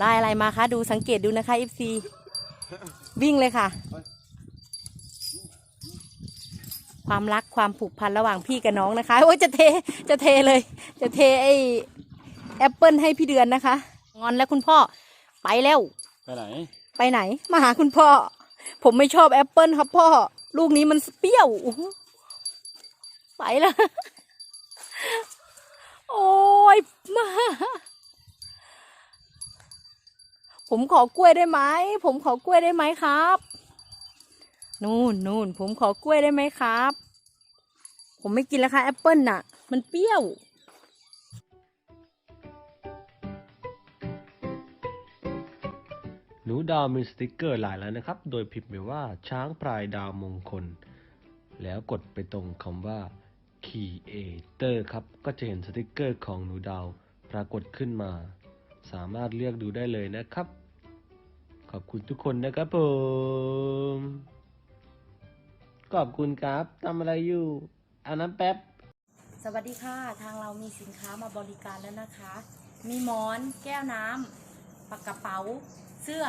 ได้อะไรมาคะ ดูสังเกตดูนะคะ FC วิ่งเลยค่ะ ความรักความผูกพันระหว่างพี่กับน้องนะคะ โอ้ยจะเทจะเทเลย จะเทไอแอปเปิลให้พี่เดือนนะคะ งอนแล้วคุณพ่อไปแล้ว ไปไหน ไปไหน มาหาคุณพ่อ ผมไม่ชอบแอปเปิลครับพ่อ ลูกนี้มันเปรี้ยวอู้หูไปแล้ว โอ้ยมา ผมขอกล้วยได้ไหม ผมขอกล้วยได้ไหมครับ นู่นนู่นผมขอกล้วยได้ไหมครับ ผมไม่กินแล้วค่ะแอปเปิลน่ะ มันเปรี้ยวหนูดาวมีสติกเกอร์หลายแล้วนะครับ โดยพิมพ์ไปว่าช้างพลายดาวมงคล แล้วกดไปตรงคำว่า Creator ครับ ก็จะเห็นสติกเกอร์ของหนูดาวปรากฏขึ้นมา สามารถเลือกดูได้เลยนะครับ ขอบคุณทุกคนนะครับผม ขอบคุณครับทำอะไรอยู่เอาน้ำแป๊บ สวัสดีค่ะ ทางเรามีสินค้ามาบริการแล้วนะคะ มีหมอน แก้วน้ำปากกระเป๋า เสื้อ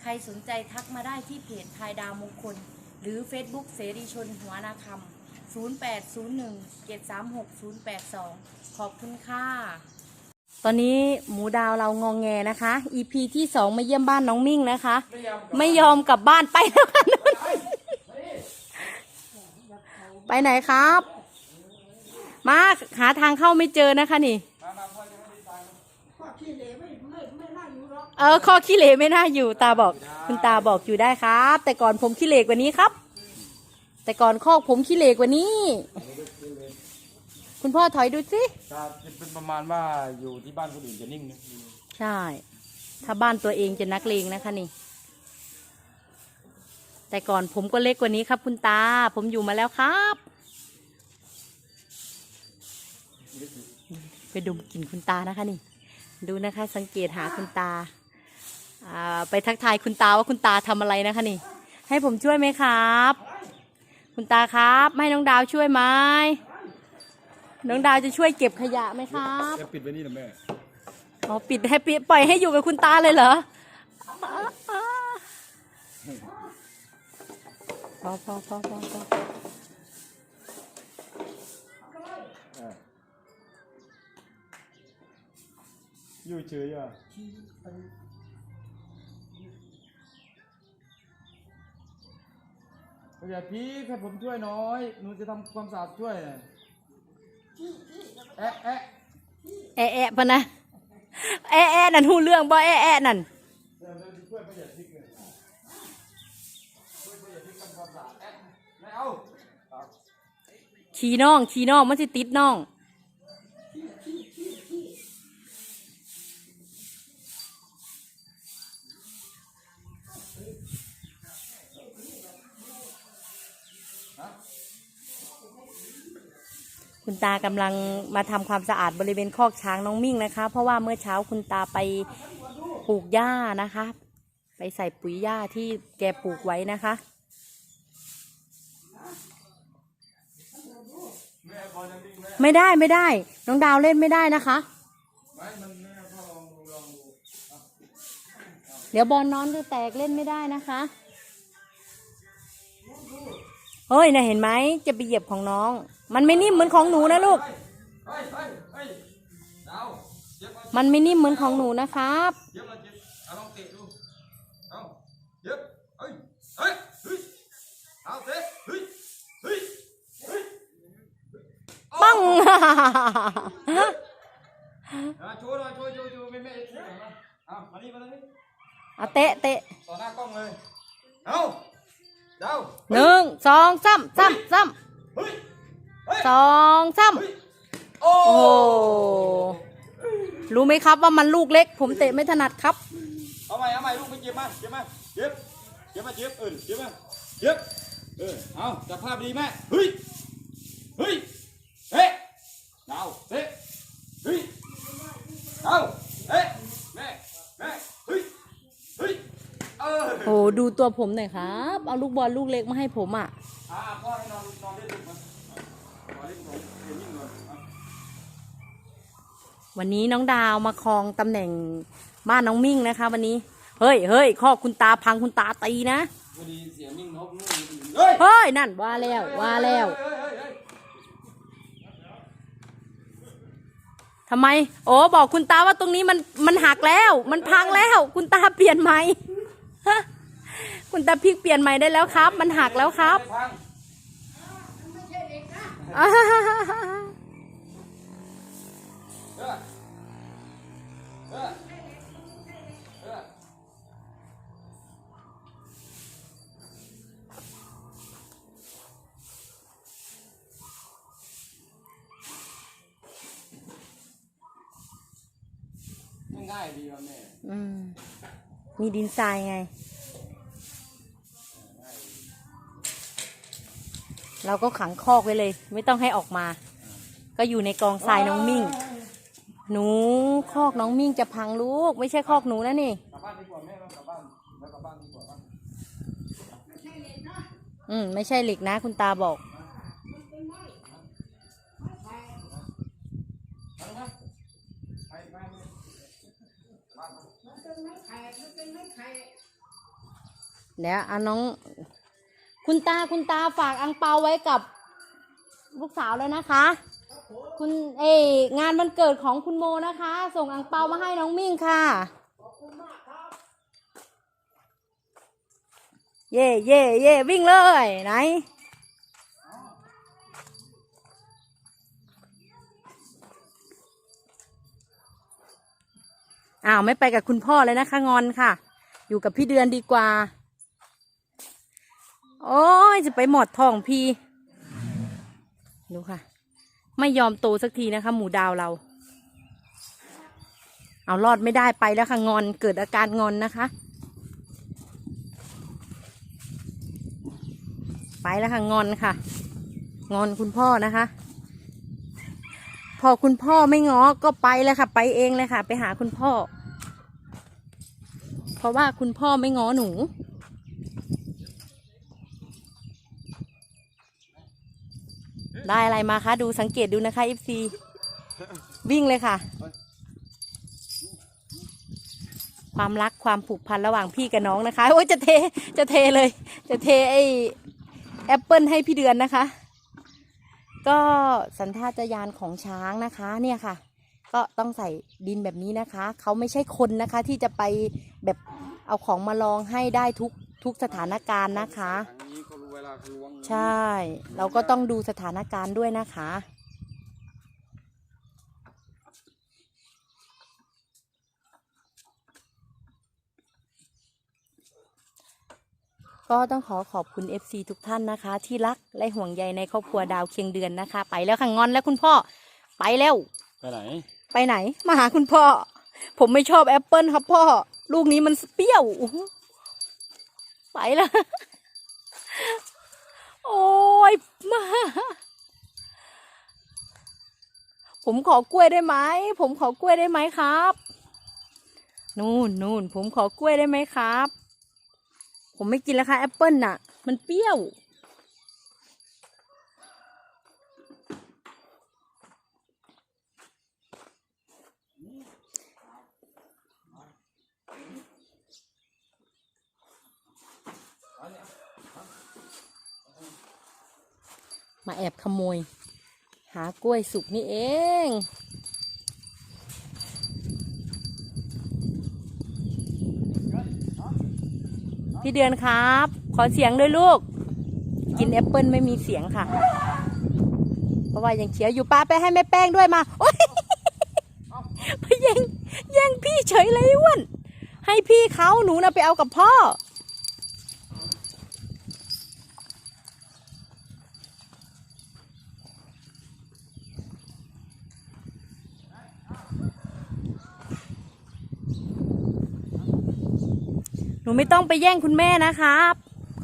ใครสนใจทักมาได้ที่เพจพายดาวมงคล หรือ Facebook เสรีชนหัวนาคำ0801 736 082 ขอบคุณค่ะ ตอนนี้หมูดาวเรางองแงนะคะ EP ที่สองมาเยี่ยมบ้านน้องมิ่งนะคะ ไม่ยอมกลับบ้านไปแล้วค่ะนุ่นไปไหนครับ มาหาทางเข้าไม่เจอนะคะนี่เออข้อขี้เหร่ไม่น่าอยู่ตาบอก คุณตาบอกอยู่ได้ครับ แต่ก่อนผมขี้เหร่กว่านี้ครับ แต่ก่อนข้อกผมขี้เหร่กว่านี้ คุณพ่อถอยดูสิ จะเป็นประมาณว่าอยู่ที่บ้านคนอื่นจะนิ่งนะใช่ ถ้าบ้านตัวเองจะนักเลงนะคะนี่ แต่ก่อนผมก็เล็กกว่านี้ครับ คุณตา ผมอยู่มาแล้วครับ ไปดมกลิ่นคุณตานะคะนี่ ดูนะคะ สังเกตหาคุณตาอ่าไปทักทายคุณตาว่าคุณตาทำอะไรนะคะนี่ ให้ผมช่วยไหมครับ คุณตาครับ ให้น้องดาวช่วยไหม น้องดาวจะช่วยเก็บขยะไหมครับจะปิดไว้นี่นะแม่อ๋อปิดให้ปิดปล่อยให้อยู่กับคุณตาเลยเหรอพอพอพอพอพออยู่เฉยอะอย่าพี่ให้ผมช่วยน้อยหนูจะทำความสะอาดช่วยน่ะ แอะแอะแอะแอะปะนะแอะแอะนั่นหูเรื่องบ่แอะแอะนั่นเดี๋ยวเราจะช่วยประหยัดพริกเลยช่วยประหยัดพริกทำความสะอาดแอะไม่เอาครับขี่น้องขี่น้องมันสิติดน้อง คุณตากำลังมาทำความสะอาดบริเวณคอกช้างน้องมิ่งนะคะ เพราะว่าเมื่อเช้าคุณตาไปปลูกหญ้านะคะ ไปใส่ปุ๋ยหญ้าที่แกปลูกไว้นะคะไม่ได้ไม่ได้ น้องดาวเล่นไม่ได้นะคะ เดี๋ยวบอลนอนจะแตกเล่นไม่ได้นะคะเฮ้ยนะเห็นไหมจะไปเหยียบของน้อง มันไม่นิ่มเหมือนของหนูนะลูกเฮ้ยเฮ้ยเฮ้ยดาวเจ็บเอามันไม่นิ่มเหมือนของหนูนะครับเย็บมาเจ็บเอาลองเตะดูเอาเย็บเฮ้ยเฮ้ยเฮ้ยเอาเตะเฮ้ยเฮ้ยเฮ้ยปังอะโชว์หน่อยโชว์โชว์โชว์ไม่ไม่ไม่เอามานี่มานี่เอาเตะเตะต่อหน้ากล้องเลยเอาดาวหนึ่งสองสามสามสามเฮ้ยเฮ้ย สองสามเฮ้ยโอ้โอ้โหรู้ไหมครับว่ามันลูกเล็ก ผมเตะไม่ถนัดครับ เอาใหม่เอาใหม่ลูกไปเจ็บมาเจ็บมาเจ็บเจ็บมาเจ็บเออเจ็บมาเจ็บเออเอาจับภาพดีแม่เฮ้ยเฮ้ยเฮ้ดาวเตะเฮ้ยเอาเอ๊ะแม่แม่เฮ้ยเฮ้ยเออโอ้ดูตัวผมหน่อยครับ เอาลูกบอลลูกเล็กมาให้ผมอะอ่าพ่อให้นอนนอนเล่นลูกมันนอนเล่นผมเห็นยิ่งเลยอะ วันนี้น้องดาวมาครองตำแหน่งบ้านน้องมิ่งนะคะ วันนี้ เฮ้ยเฮ้ยข้อคุณตาพังคุณตาตีนะพอดีเสียงมิ่งนกนู่นนี่เฮ้ยเฮ้ยนั่นว่าแล้วว่าแล้วเฮ้ยเฮ้ยเฮ้ยทำไม โอ้บอกคุณตาว่าตรงนี้มันมันหักแล้ว มันพังแล้ว คุณตาเปลี่ยนใหม่ฮะคุณตาพลิกเปลี่ยนใหม่ได้แล้วครับ มันหักแล้วครับไม่พั งอ่าฮ่าฮ่าฮ่าฮ่าเออเออเออง่ายดีครับแม่ อืม มีดินทรายไง เราก็ขังคอกไว้เลย ไม่ต้องให้ออกมา ก็อยู่ในกองทรายน้องมิ่ง หนูคอกน้องมิ่งจะพังลูก ไม่ใช่คอกหนูนะนี่กลับบ้านดีกว่าแม่เรากลับบ้านแล้วกลับบ้านดีกว่าบ้านอืมไม่ใช่เหล็กนะ คุณตาบอกไปไปไปบ้านเดี๋ยวเอาน้อง คุณตาคุณตาฝากอังเปาไว้กับลูกสาวแล้วนะคะ คุณเองานวันเกิดของคุณโมนะคะ ส่งอังเปามาให้น้องมิ่งค่ะ เย่เย่เย่วิ่งเลยไหนอ้าวไม่ไปกับคุณพ่อเลยนะคะงอนค่ะ อยู่กับพี่เดือนดีกว่า โอ้ยจะไปหมดทองพี่ ดูค่ะ ไม่ยอมโตสักทีนะคะ หมูดาวเรา เอารอดไม่ได้ไปแล้วค่ะ งอนเกิดอาการงอนนะคะ ไปแล้วค่ะ งอนค่ะ งอนคุณพ่อนะคะ พอคุณพ่อไม่ง้อก็ไปเลยค่ะ ไปเองเลยค่ะ ไปหาคุณพ่อ เพราะว่าคุณพ่อไม่ง้อหนู ได้อะไรมาคะ ดูสังเกตดูนะคะ FC วิ่งเลยค่ะ ความรักความผูกพันระหว่างพี่กับน้องนะคะ โอ้ยจะเทจะเทเลย จะเทไอแอปเปิลให้พี่เดือนนะคะ ก็สันทาตญาณของช้างนะคะ เนี่ยค่ะ ก็ต้องใส่ดินแบบนี้นะคะ เขาไม่ใช่คนนะคะที่จะไปแบบเอาของมาลองให้ได้ทุกทุกสถานการณ์นะคะ ใช่ เราก็ต้องดูสถานการณ์ด้วยนะคะ ก็ต้องขอขอบคุณ FC ทุกท่านนะคะ ที่รักและห่วงใยในครอบครัวดาวเคียงเดือนนะคะ ไปแล้วค่ะงอนแล้วคุณพ่อ ไปแล้ว ไปไหน ไปไหน มาหาคุณพ่อ ผมไม่ชอบแอปเปิลครับพ่อ ลูกนี้มันเปรี้ยวอื้อหือไปแล้ว โอ้ยมา ผมขอกล้วยได้ไหม ผมขอกล้วยได้ไหมครับ นู่นนู่นผมขอกล้วยได้ไหมครับ ผมไม่กินแล้วค่ะแอปเปิลน่ะ มันเปรี้ยว มาแอบขโมย หากล้วยสุกนี่เอง พี่เดือนครับ ขอเสียงด้วยลูก กินแอปเปิลไม่มีเสียงค่ะ เพราะว่ายังเขียวอยู่ป้าไปให้แม่แป้งด้วยมา โอ๊ยไปแย่งแย่งพี่เฉยเลยอ้วนให้พี่เขาหนูนะไปเอากับพ่อ หนูไม่ต้องไปแย่งคุณแม่นะครับ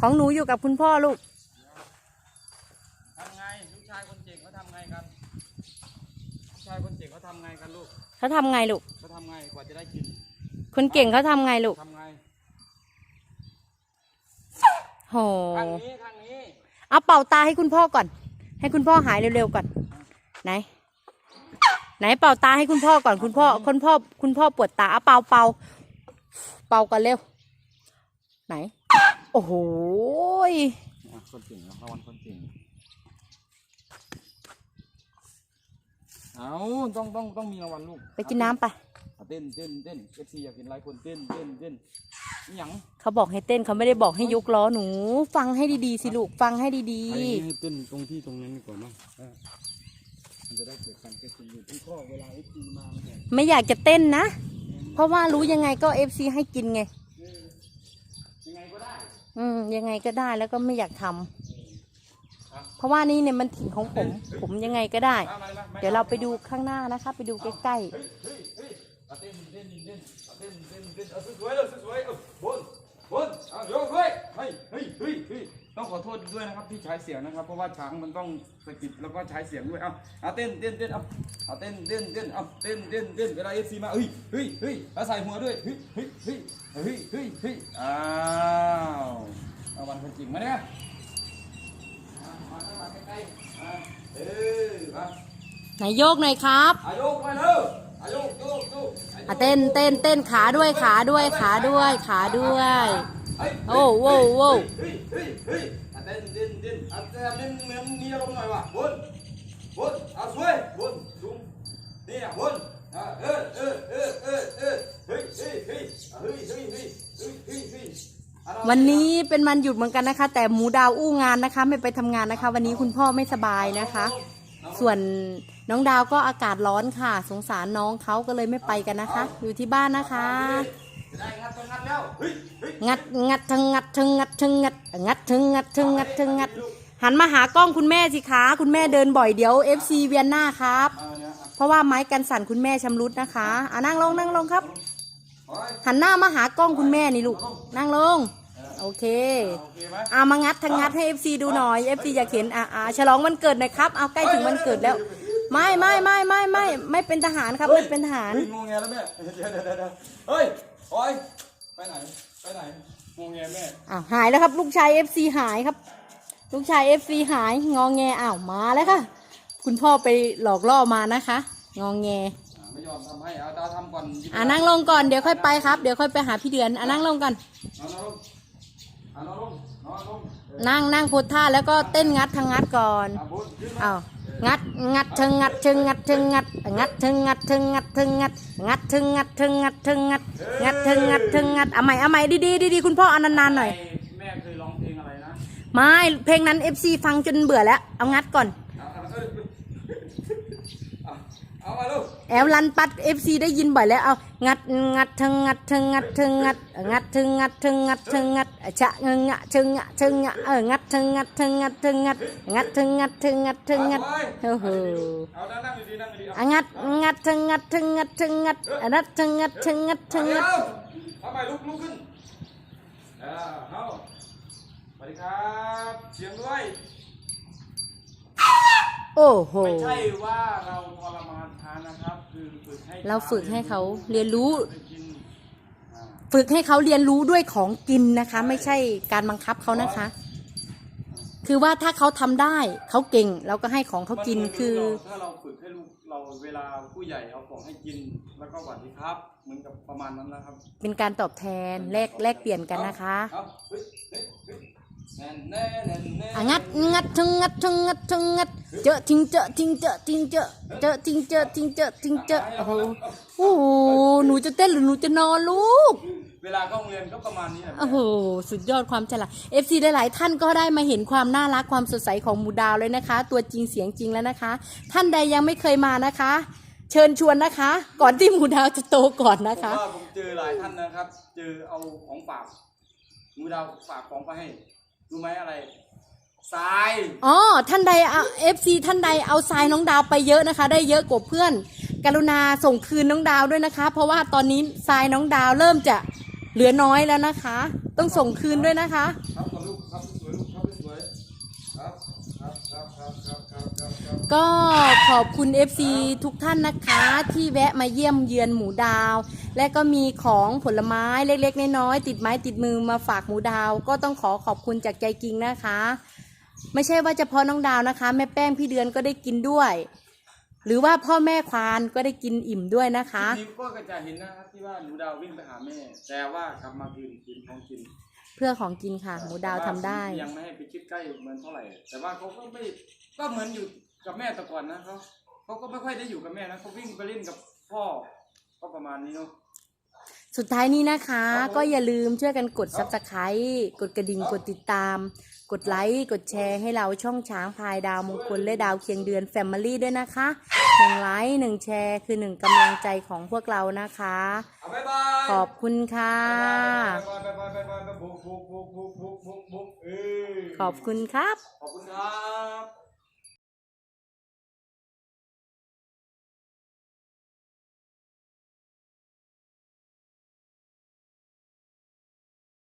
ของหนูอยู่กับคุณพ่อลูกทำไงลูกชายคนเก่งเขาทำไงกันลูกชายคนเก่งเขาทำไงกันลูกเขาทำไงลูกเขาทำไงกว่าจะได้กินคนเก่งเขาทำไงลูกทำไงโหทางนี้ทางนี้เอาเป่าตาให้คุณพ่อก่อน ให้คุณพ่อหายเร็วๆก่อน ไหน ไหนเป่าตาให้คุณพ่อก่อนคุณพ่อคุณพ่อคุณพ่อปวดตาเอาเป่าเป่าเป่ากันเร็ว ไหน โอ้โหยอะคนเก่งนะรางวัลคนเก่งเอาต้องต้องต้องมีรางวัลลูกไปกินน้ำไปอะเต้นเต้นเต้นเอฟซีอยากเห็นหลายคนเต้นเต้นเต้นอิหยังเขาบอกให้เต้นเขาไม่ได้บอกให้ยกล้อหนู ฟังให้ดีๆสิลูกฟังให้ดีไอ้ให้เต้นตรงที่ตรงนั้นก่อนเนาะเออมันจะได้เกิดการเกิดขึ้นอยู่ที่ข้อเวลาเอฟซีมามันเนี่ย ๆ ไม่อยากจะเต้นนะ เพราะว่ารู้ยังไงก็เอฟซีให้กินไงยังไงก็ได้ อืม ยังไงก็ได้แล้วก็ไม่อยากทำเพราะว่านี่เนี่ยมันถิ่นของผม ผมยังไงก็ได้มามามามาเดี๋ยวเราไปดูข้างหน้านะคะ ไปดูใกล้เฮ้ยเฮ้ยเฮ้ยเอาเต้นเต้นเต้นเอาเต้นเต้นเต้นเอาสวยๆเลยสวยๆเอาบนบนเอายกด้วยเฮ้ยเฮ้ยเฮ้ยเฮ้ย ต้องขอโทษด้วยนะครับที่ใช้เสียงนะครับ เพราะว่าช้างมันต้องสะกิดแล้วก็ใช้เสียงด้วยเอาเอาเต้นเต้นเต้นเอาเอาเต้นเต้นเต้นเอาเต้นเต้นเต้นเวลาเอฟซีมาเฮ้ยเฮ้ยเฮ้ยแล้วใส่หัวด้วยเฮ้ยเฮ้ยเฮ้ยเฮ้ยเฮ้ยเฮ้ยอ้าวเอาวันคนจริงมาเนี่ยมามามาใกล้ๆมาเออมาๆไหนโยกหน่อยครับอายุไปเร็วอายุโยกโยกอะเต้นเต้นเต้นขาด้วยขาด้วยขาด้วยขาด้วย โอ้โว้โว้เฮ้ยเฮ้ยเฮ้ยอะเต้นเต้นเต้นอะเต้นเต้นเหมือนมีอารมณ์หน่อยว่ะบนบนเอาสวยบนสูงนี่อะบนอะเออเออเออเออเออเฮ้ยเฮ้ยเฮ้ยอะเฮ้ยเฮ้ยเฮ้ยเฮ้ยเฮ้ยเฮ้ยอะเราวันนี้เป็นวันหยุดเหมือนกันนะคะ แต่หมูดาวอู้งานนะคะ ไม่ไปทำงานนะคะ วันนี้คุณพ่อไม่สบายนะคะ ส่วนน้องดาวก็อากาศร้อนค่ะ สงสารน้องเขาก็เลยไม่ไปกันนะคะ อยู่ที่บ้านนะคะจะได้ งัดต้องงัดแล้วเฮ้ยเฮ้ยงัดงัดทึงงัดทึงงัดทึงงัดงัดทึงงัดทึงงัดทึงงัด หันมาหากล้องคุณแม่สิคะคุณแม่เดินบ่อยเดี๋ยว FC เวียนหน้าครับมาเนี่ยอะเพราะว่าไม้กันสั่นคุณแม่ชำรุดนะคะอะนั่งลงนั่งลงครับโอ้ยหันหน้ามาหากล้องคุณแม่นี่ลูกนั่งลงโอเคโอเคไหมเอามางัดทั้งงัดให้ FC ดูหน่อย FC อยากเห็นอะอะฉลองวันเกิดหน่อยครับเอาใกล้ถึงวันเกิดแล้วไม่ไม่ไม่ไม่ไม่ไม่เป็นทหารครับไม่เป็นทหารเฮ้ยงงแงแล้วแม่เดี๋ยวเดี๋ยวเดี๋ยวเดี๋ยวเฮ้ย โอ้ยไปไหน ไปไหนงงแงแม่ อ้าวหายแล้วครับ ลูกชาย FC หายครับ ลูกชาย FC หายงองแงอ้าวมาแล้วค่ะ คุณพ่อไปหลอกล่อมานะคะ งองแงอ่าไม่ยอมทำให้เอาดาวทำก่อนอะนั่งลงก่อนเดี๋ยวค่อยไปครับ เดี๋ยวค่อยไปหาพี่เดือนอะนั่งลงก่อนนอนลงอะนอนลงนอนลงเออนั่งนั่งโพสท่าแล้วก็เต้นงัดทางงัดก่อนอะบุญขึ้นมาอ้าว งัดงัดทึงงัดทึงงัดทึงงัดงัดทึงงัดทึงงัดทึงงัดงัดทึงงัดทึงงัดทึงงัดงัดทึงงัดทึงงัดเอาใหม่เอาใหม่ดีๆดีๆคุณพ่อเอานานๆหน่อยแม่เคยร้องเพลงอะไรนะไม่เพลงนั้นเอฟซีฟังจนเบื่อแล้วเอางัดก่อน เอาเอาเออเอา เอามาลูกแอลลันปัด FC ได้ยินบ่อยแล้วเอางัดงัดทึงงัดทึงงัดทึงงัดงัดทึงงัดทึงงัดทึงงัดชะงงะทึงงะทึงงะเอองัดทึงงัดทึงงัดทึงงัดงัดทึงงัดทึงงัดทึงงัดโอ้โหเอานั่งนั่งดีๆนั่งดีๆเอาอะงัดงัดทึงงัดทึงงัดทึงงัดอะงัดทึงงัดทึงงัดทึงงัดเอาเอาไปลุกลุกขึ้นอ่าเอาสวัสดีครับเสียงด้วยโอ้โหไม่ใช่ว่าเราทรมาน ทานนะครับคือฝึกให้เราฝึกให้เขาเรียนรู้ได้กินอ่าฝึกให้เขาเรียนรู้ด้วยของกินนะคะ ไม่ใช่การบังคับเขานะคะ คือว่าถ้าเขาทำได้เขาเก่งเราก็ให้ของเขากินมันหมืคือลูกเราถ้าเราฝึกให้ลูกเราเวลาผู้ใหญ่เอาของให้กินแล้วก็หวัดดีครับเหมือนกับประมาณนั้นนะครับ เป็นการตอบแทนแลกแลกเปลี่ยนกันนะคะเอาเฮ้ยเฮ้ยเฮ้ยแน่แน่แน่แน่อะงัดงัดทึงงัดทึงงัดทึงงัด เจอทิ้งเจอทิ้งเจอทิ้งเจอเจอทิ้งเจอทิ้งเจอทิ้งเจอโอ้โหโอ้โหหนูจะเต้นหรือหนูจะนอนลูก เวลาเข้าโรงเรียนก็ประมาณนี้แหละโอ้โหสุดยอดความฉลาด FC หลายๆท่านก็ได้มาเห็นความน่ารักความสดใสของหมูดาวเลยนะคะ ตัวจริงเสียงจริงแล้วนะคะ ท่านใดยังไม่เคยมานะคะ เชิญชวนนะคะ ก่อนที่หมูดาวจะโตก่อนนะผมคะ ว่าผมเจอหลายท่านนะครับ เจอเอาของฝากมือดาวฝากของไปให้รู้ไหมอะไร ทรายอ๋อท่านใดเอฟซีท่านใดเอาทรายน้องดาวไปเยอะนะคะ ได้เยอะกว่าเพื่อน กรุณาส่งคืนน้องดาวด้วยนะคะ เพราะว่าตอนนี้ทรายน้องดาวเริ่มจะเหลือน้อยแล้วนะคะ ต้องส่งคืนด้วยนะคะครับลูกครับสวยลูกครับสวยครับครับครับครับครับครับก็ขอบคุณ FC ทุกท่านนะคะ ที่แวะมาเยี่ยมเยือนหมูดาว และก็มีของผลไม้เล็กๆน้อยๆติดไม้ติดมือมาฝากหมูดาว ก็ต้องขอขอบคุณจากใจจริงนะคะ ไม่ใช่ว่าเฉพาะน้องดาวนะคะ แม่แป้งพี่เดือนก็ได้กินด้วย หรือว่าพ่อแม่ควานก็ได้กินอิ่มด้วยนะคะคลิปนี้ก็จะเห็นนะครับที่ว่าหนูดาววิ่งไปหาแม่ แต่ว่ากลับมาคืนกินของกินเพื่อของกินค่ะ หมูดาวทำได้ แต่ว่ายังไม่ให้ไปคิดใกล้เหมือนเท่าไหร่ แต่ว่าเขาก็ไม่ก็เหมือนอยู่กับแม่แต่ก่อนนะเขาเขาก็ไม่ค่อยได้อยู่กับแม่นะเขาวิ่งไปเล่นกับพ่อก็ประมาณนี้เนาะ สุดท้ายนี้นะคะครับผมก็อย่าลืมช่วยกันกดครัซับบสไครต์กดกระดิ่งครับกดติดตาม กดไลค์กดแชร์ให้เราช่องช้างพายดาวมงคลและดาวเคียงเดือนแฟมิลี่ด้วยนะคะหนึ่งไลค์หนึ่งแชร์คือหนึ่งกำลังใจของพวกเรานะคะเอาบ๊ายบายขอบคุณค่ะ บ๊ายบายบ๊ายบายบ๊ายบายบ๊ายบายบุกบุกบุกบุกบุกบุกบุกเออขอบคุณครับ ขอบคุณครับ